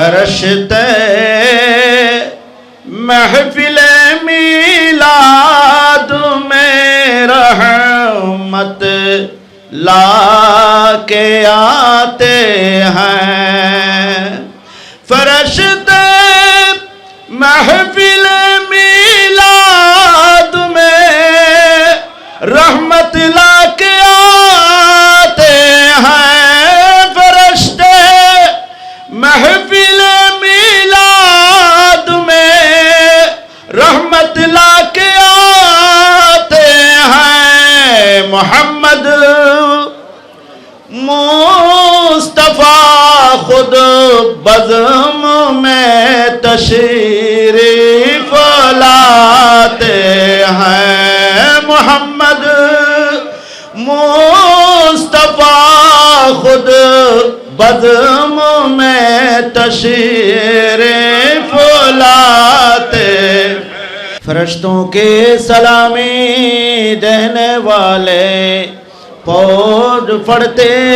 فرشتے محفل میلاد میں رحمت لا کے آتے ہیں۔ فرشتے محفل محمد مصطفیٰ خود بزم میں تشریف لاتے ہیں۔ محمد مصطفیٰ خود بزم میں تشریف لاتے فرشتوں کے سلامی دینے والے فوج پڑھتے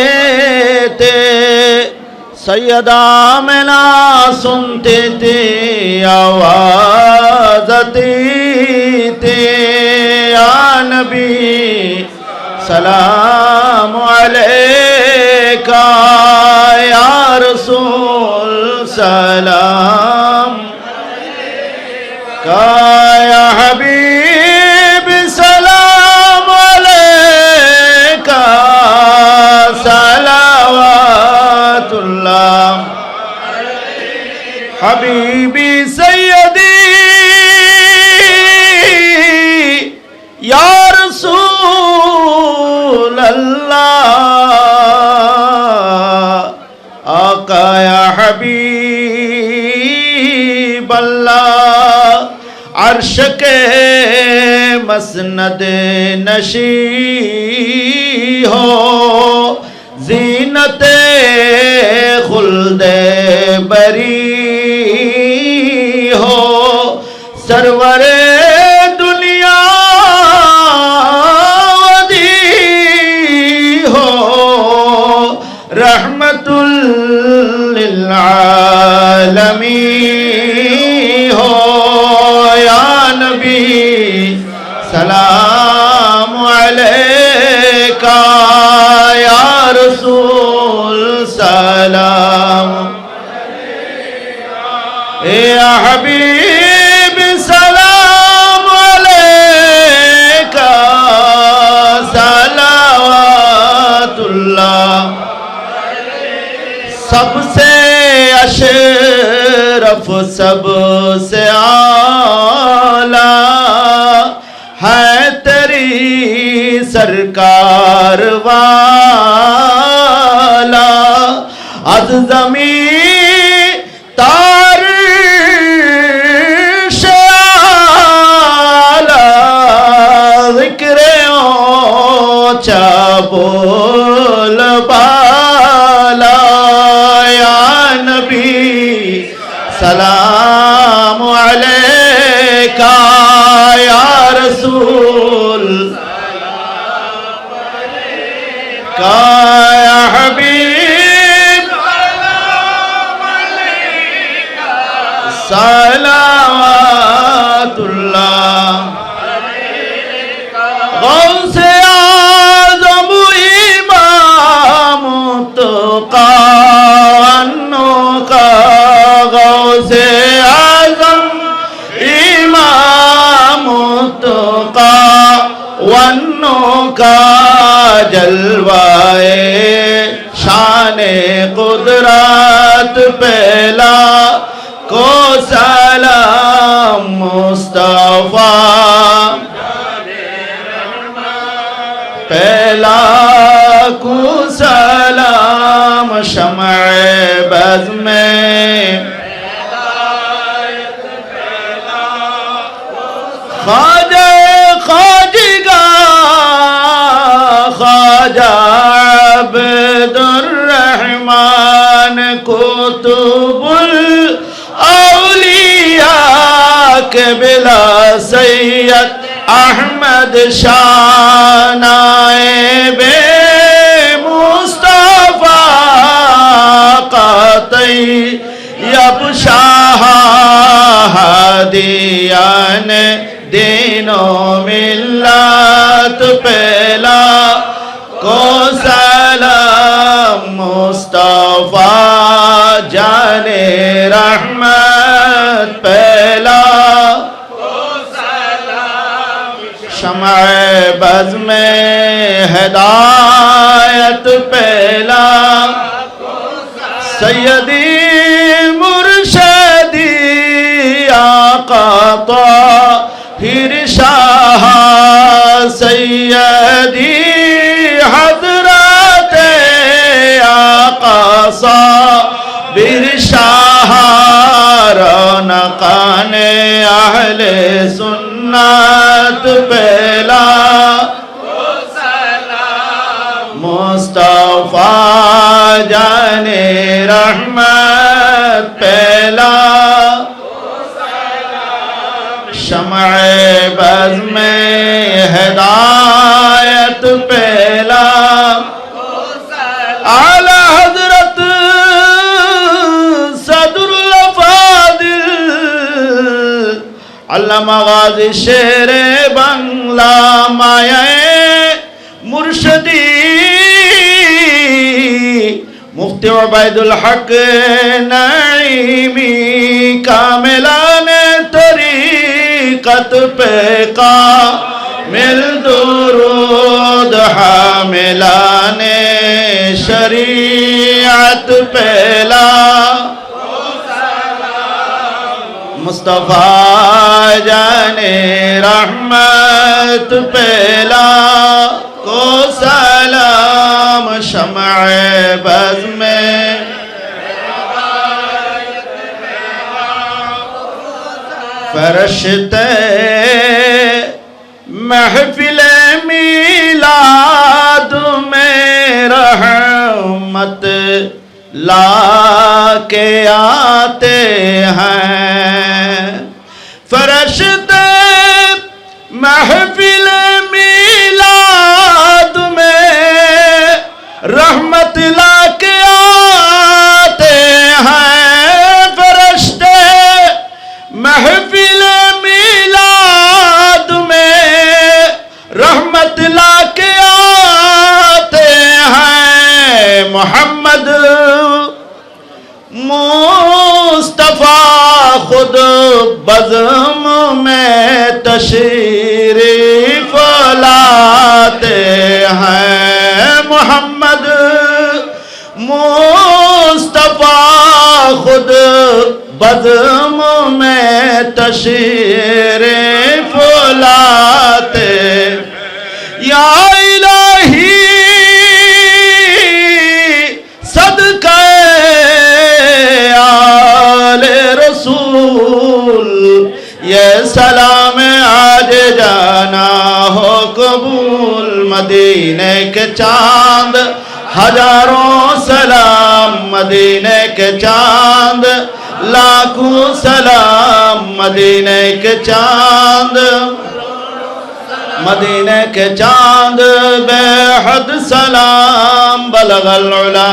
تھے۔ سیدہ منا سنتے تھے، آواز آتی تھی۔ یا نبی، سلام علیکہ۔ یا رسول، سلام کا حبیبی سیدی یا رسول اللہ آقا یا حبیب اللہ عرش کے مسند نشی ہو زینت خلد حبیب سلام علیکہ صلوات اللہ سب سے اشرف، سب سے اعلیٰ ہے تیری سرکار والا۔ از زمین চাবল নবী সালাম আলাইকা ইয়া রাসূল। কায়া হাবিব। সালাম আলাইকা সালাম جلوائے شان قدرت پہلا کو سلام مصطفیٰ۔ پہلا کو سلام شمع بز খাজা আব্দুর রহমান কুতুবুল আউলিয়া কেবলা সৈয়দ আহমদ শানায়েবে মুস্তাফা কাতাই ইয়াবশাহাদিয়ান দিনো মিল্লাত পেলা مصطفیٰ جان رحمت پہلا شمع بز میں ہدایت پہلا سیدی آقا صابر شاہ رونقان اہل سنت پہلا مصطفیٰ جان رحمت پہلا شمع بز میں ہدایت پہلا اعلی আলম গাজী শেরে বাংলা মায়ায় মুর্শদি। মুফতি ওবায়দুল হক নাইমি কামেলান তরিকত পে কা মিল দুরুদ হামেলান শরিয়ত পেলা। جان رحمت پہلا کو سلام شمع بز میں فرشتے محفل میلاد میں رحمت لا کے آتے ہیں۔ فرشتے محب بزم میں تشریف لاتے ہیں محمد مصطفیٰ خود بزم میں تشریف لاتے سلام آج جانا ہو قبول مدینے کے چاند ہزاروں سلام مدینے کے چاند لاکھوں سلام مدینے کے چاند مدینے کے چاند بے حد سلام بلغ العلا